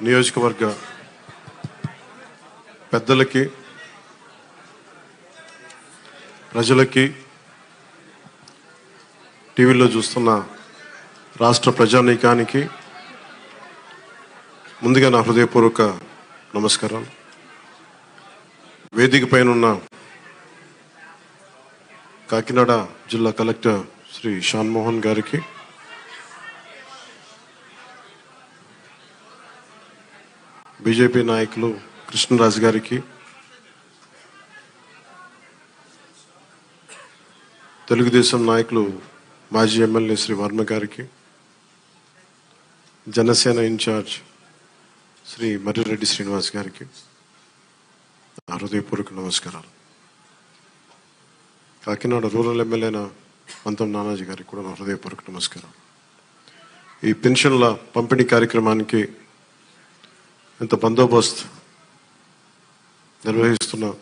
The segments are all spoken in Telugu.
నియోజకవర్గ పెద్దలకి ప్రజలకి టీవీలో చూస్తున్న రాష్ట్ర ప్రజానీకానికి ముందుగా నా హృదయపూర్వక నమస్కారాలు. వేదిక పైన ఉన్న కాకినాడ జిల్లా కలెక్టర్ శ్రీ షాన్మోహన్ గారికి బీజేపీ నాయకులు కృష్ణరాజు గారికి తెలుగుదేశం నాయకులు మాజీ ఎమ్మెల్యే శ్రీ వర్మ గారికి జనసేన ఇన్ఛార్జ్ శ్రీ మర్రిరెడ్డి శ్రీనివాస్ గారికి హృదయపూర్వక నమస్కారాలు. కాకినాడ రూరల్ ఎమ్మెల్యేన పంతం నానాజీ గారికి కూడా నా హృదయపూర్వక నమస్కారం ఈ పెన్షన్ల పంపిణీ కార్యక్రమానికి ఎంత బందోబస్తు నిర్వహిస్తున్న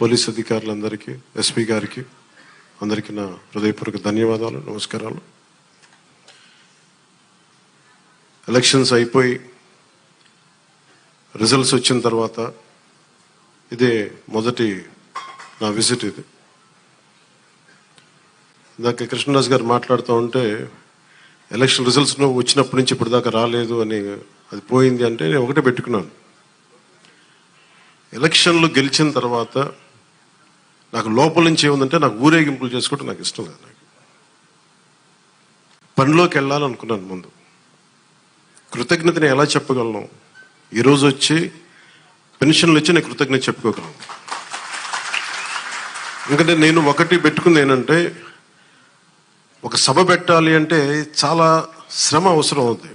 పోలీస్ అధికారులందరికీ ఎస్పీ గారికి అందరికీ నా హృదయపూర్వక ధన్యవాదాలు నమస్కారాలు. ఎలక్షన్స్ అయిపోయి రిజల్ట్స్ వచ్చిన తర్వాత ఇదే మొదటి నా విజిట్ ఇది. ఇందాక కృష్ణదాస్ గారు మాట్లాడుతూ ఉంటే ఎలక్షన్ రిజల్ట్స్ వచ్చినప్పటి నుంచి ఇప్పటిదాకా రాలేదు అని అది పోయింది అంటే నేను ఒకటే పెట్టుకున్నాను. ఎలక్షన్లు గెలిచిన తర్వాత నాకు లోపల నుంచి ఏముందంటే నాకు ఊరేగింపులు చేసుకోవడం నాకు ఇష్టం లేదు నాకు. పనిలోకి వెళ్ళాలనుకున్నాను ముందు. కృతజ్ఞతని ఎలా చెప్పగలను? ఈరోజు వచ్చి పెన్షన్లు వచ్చి నేను కృతజ్ఞత చెప్పుకోగలను. ఎందుకంటే నేను ఒకటి పెట్టుకుంది ఏంటంటే ఒక సభ పెట్టాలి అంటే చాలా శ్రమ అవసరం అవుతుంది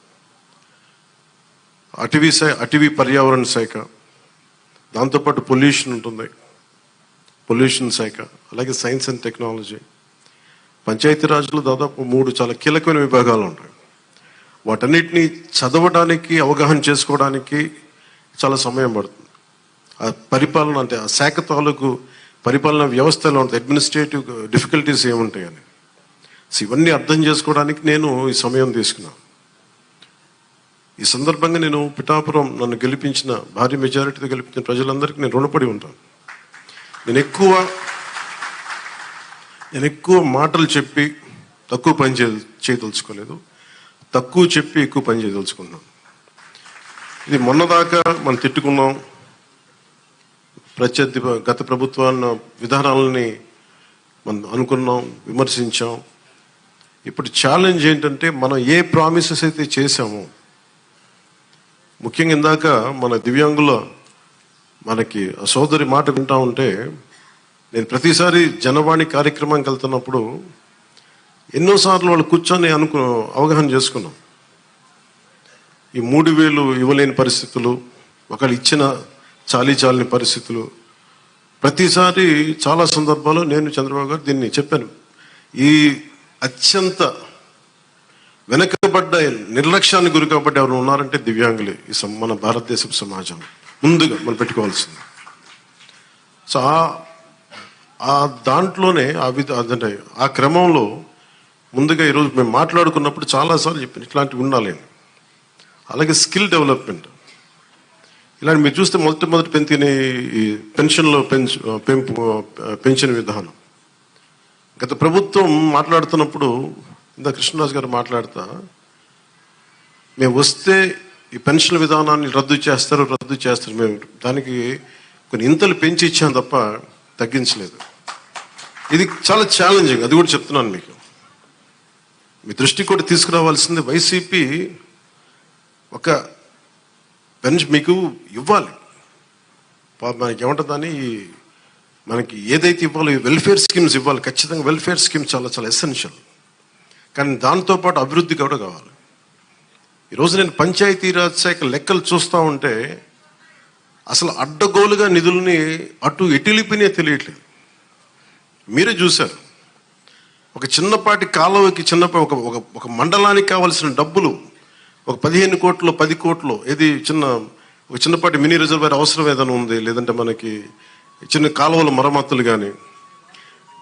అటవీ శాఖ అటవీ పర్యావరణ శాఖ. దాంతోపాటు పొల్యూషన్ ఉంటుంది. పొల్యూషన్ శాఖ అలాగే సైన్స్ అండ్ టెక్నాలజీ. పంచాయతీరాజ్లో దాదాపు మూడు చాలా కీలకమైన విభాగాలు ఉంటాయి. వాటన్నిటిని చదవడానికి అవగాహన చేసుకోవడానికి చాలా సమయం పడుతుంది. ఆ పరిపాలన అంటే ఆ శాఖ తాలూకు పరిపాలన వ్యవస్థలో ఉంటుంది అడ్మినిస్ట్రేటివ్ డిఫికల్టీస్ ఏముంటాయని. ఇవన్నీ అర్థం చేసుకోవడానికి నేను ఈ సమయం తీసుకున్నాను. ఈ సందర్భంగా నేను పిఠాపురం నన్ను గెలిపించిన భారీ మెజారిటీతో గెలిపించిన ప్రజలందరికీ నేను రుణపడి ఉంటాను. నేను ఎక్కువ నేను ఎక్కువ మాటలు చెప్పి తక్కువ పని చే చేయదలుచుకోలేదు. తక్కువ చెప్పి ఎక్కువ పని చేయదలుచుకున్నాను ఇది మొన్నదాకా మనం తిట్టుకున్నాం. ప్రత్యర్థి గత ప్రభుత్వాన్ని విధానాలని మనం అనుకున్నాం విమర్శించాం. ఇప్పుడు ఛాలెంజ్ ఏంటంటే మనం ఏ ప్రామిసెస్ అయితే చేశామో ముఖ్యంగా ఇందాక మన దివ్యాంగుల మనకి ఆ సోదరి మాట వింటా ఉంటే నేను ప్రతిసారి జనవాణి కార్యక్రమానికి వెళ్తున్నప్పుడు ఎన్నోసార్లు వాళ్ళు కూర్చొని అనుకు అవగాహన చేసుకున్నాం. ఈ మూడు వేలు ఇవ్వలేని పరిస్థితులు ఒకళ్ళు ఇచ్చిన చాలీ చాలని పరిస్థితులు. ప్రతిసారి చాలా సందర్భాల్లో నేను చంద్రబాబు గారు దీన్ని చెప్పాను. ఈ అత్యంత వెనకబడ్డ నిర్లక్ష్యానికి గురి కాబట్టి ఎవరు ఉన్నారంటే దివ్యాంగులే ఈ మన భారతదేశ సమాజం. ముందుగా మనం పెట్టుకోవాల్సింది. సో ఆ- ఆ దాంట్లోనే ఆ విధ అదంటే ఆ క్రమంలో ముందుగా ఈరోజు మేము మాట్లాడుకున్నప్పుడు చాలాసార్లు చెప్పాను ఇట్లాంటివి ఉండాలి అలాగే స్కిల్ డెవలప్మెంట్. ఇలాంటి మీరు చూస్తే మొదటి మొదటి పెంచిన ఈ పెన్షన్లో పెంచు పెంపు పెన్షన్ విధానం. గత ప్రభుత్వం మాట్లాడుతున్నప్పుడు ఇంత కృష్ణరాజు గారు మాట్లాడతా. మేము వస్తే ఈ పెన్షన్ విధానాన్ని రద్దు చేస్తారు రద్దు చేస్తారు. మేము దానికి కొన్ని ఇంతలు పెంచి ఇచ్చాం తప్ప తగ్గించలేదు. ఇది చాలా ఛాలెంజింగ్ అది కూడా చెప్తున్నాను మీకు. మీ దృష్టి కూడా తీసుకురావాల్సింది వైసీపీ ఒక పెన్షన్ మీకు ఇవ్వాలి. మనకి ఏమంటుందని ఈ మనకి ఏదైతే ఇవ్వాలో వెల్ఫేర్ స్కీమ్స్ ఇవ్వాలి. ఖచ్చితంగా వెల్ఫేర్ స్కీమ్స్ చాలా చాలా ఎసెన్షియల్ కానీ దాంతోపాటు అభివృద్ధి కూడా కావాలి. ఈరోజు నేను పంచాయతీరాజ్ శాఖ లెక్కలు చూస్తూ ఉంటే అసలు అడ్డగోలుగా నిధుల్ని అటు ఎటిలిపినే తెలియట్లేదు. మీరే చూశారు. ఒక చిన్నపాటి కాలువకి చిన్నపా ఒక ఒక ఒక మండలానికి కావాల్సిన డబ్బులు ఒక పదిహేను కోట్లు పది కోట్లు ఏది చిన్న ఒక చిన్నపాటి మినీ రిజర్వేర్ అవసరం ఏదైనా ఉంది? లేదంటే మనకి చిన్న కాలువల మరమ్మతులు కానీ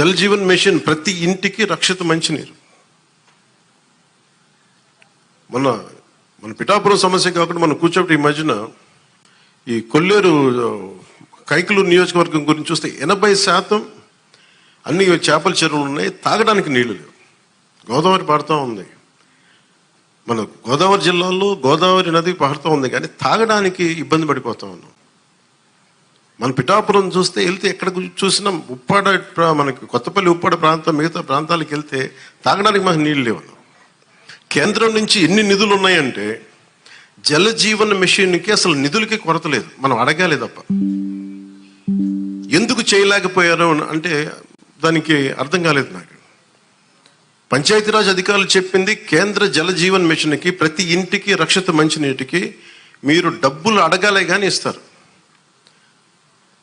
జల్ జీవన్ మిషన్ ప్రతి ఇంటికి రక్షిత మంచినీరు. మన మన పిఠాపురం సమస్య కాకుండా మనం కూర్చోబెట్టి ఈ మధ్యన ఈ కొల్లేరు కైకలూరు నియోజకవర్గం గురించి చూస్తే ఎనభై శాతం అన్ని చేపల చెరువులు ఉన్నాయి తాగడానికి నీళ్ళు లేవు. గోదావరి పారుతూ ఉంది. మన గోదావరి జిల్లాలో గోదావరి నది పారుతూ ఉంది కానీ తాగడానికి ఇబ్బంది పడిపోతా ఉన్నాం. మన పిఠాపురం చూస్తే వెళ్తే ఎక్కడ చూసినా ఉప్పాడ మనకి కొత్తపల్లి ఉప్పాడ ప్రాంతం మిగతా ప్రాంతాలకు వెళ్తే తాగడానికి మాకు నీళ్ళు లేవు. కేంద్రం నుంచి ఎన్ని నిధులు ఉన్నాయంటే జల జీవన మిషన్కి అసలు నిధులకి కొరత లేదు. మనం అడగాలి తప్ప. ఎందుకు చేయలేకపోయారు అంటే దానికి అర్థం కాలేదు నాకు. పంచాయతీరాజ్ అధికారులు చెప్పింది కేంద్ర జల జీవన మిషన్కి ప్రతి ఇంటికి రక్షిత మంచినీటికి మీరు డబ్బులు అడగాలే కానీ ఇస్తారు.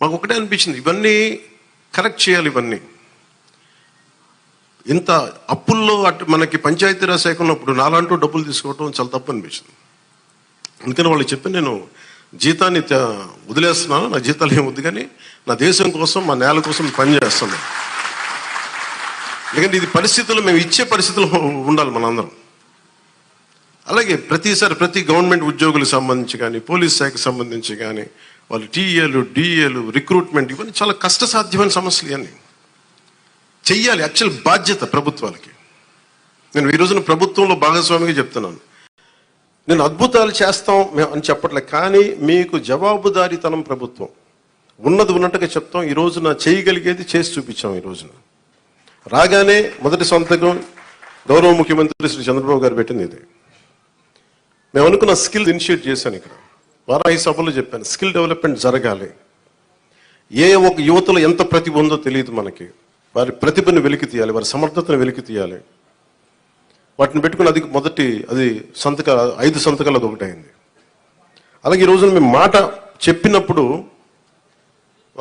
మాకు ఒకటే అనిపించింది. ఇవన్నీ కరెక్ట్ చేయాలి ఇవన్నీ. ఇంత అప్పుల్లో అటు మనకి పంచాయతీరాజ్ శాఖ ఉన్నప్పుడు నాలంటూ డబ్బులు తీసుకోవటం చాలా తప్పు అనిపించింది. అందుకని వాళ్ళు చెప్పి నేను జీతాన్ని వదిలేస్తున్నాను. నా జీతాలు ఏమి వద్దు కానీ నా దేశం కోసం మా నేల కోసం పని చేస్తున్నాను ఎందుకంటే ఇది పరిస్థితులు మేము ఇచ్చే పరిస్థితులు ఉండాలి మనందరం. అలాగే ప్రతిసారి ప్రతి గవర్నమెంట్ ఉద్యోగులకు సంబంధించి కానీ పోలీస్ శాఖకు సంబంధించి కానీ వాళ్ళు టీఏలు డిఏలు రిక్రూట్మెంట్ ఇవన్నీ చాలా కష్టసాధ్యమైన సమస్యలు ఇవన్నీ. చెయ్యాలి యాక్చువల్ బాధ్యత ప్రభుత్వాలకి. నేను ఈ రోజున ప్రభుత్వంలో భాగస్వామిగా చెప్తున్నాను. నేను అద్భుతాలు చేస్తాం మేము అని చెప్పట్లే కానీ మీకు జవాబుదారీతనం ప్రభుత్వం. ఉన్నది ఉన్నట్టుగా చెప్తాం ఈ రోజున చేయగలిగేది చేసి చూపించాం ఈ రోజున. రాగానే మొదటి సంతకం గౌరవ ముఖ్యమంత్రి శ్రీ చంద్రబాబు గారు పెట్టింది ఇది. మేము అనుకున్న స్కిల్ ఇనిషియేట్ చేశాను ఇక్కడ. వారాహి సభలో చెప్పాను స్కిల్ డెవలప్మెంట్ జరగాలి. ఏ ఒక యువతలో ఎంత ప్రతిభ ఉందో తెలియదు మనకి. వారి ప్రతిభను వెలికి తీయాలి వారి సమర్థతను వెలికి తీయాలి. వాటిని పెట్టుకుని అది మొదటి అది సంతక ఐదు సంతకాలు అది ఒకటి అయింది అలాగే ఈ మేము మాట చెప్పినప్పుడు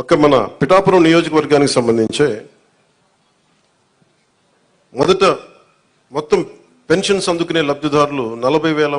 ఒక మన పిఠాపురం నియోజకవర్గానికి సంబంధించే మొదట మొత్తం పెన్షన్స్ అందుకునే లబ్ధిదారులు నలభై వేల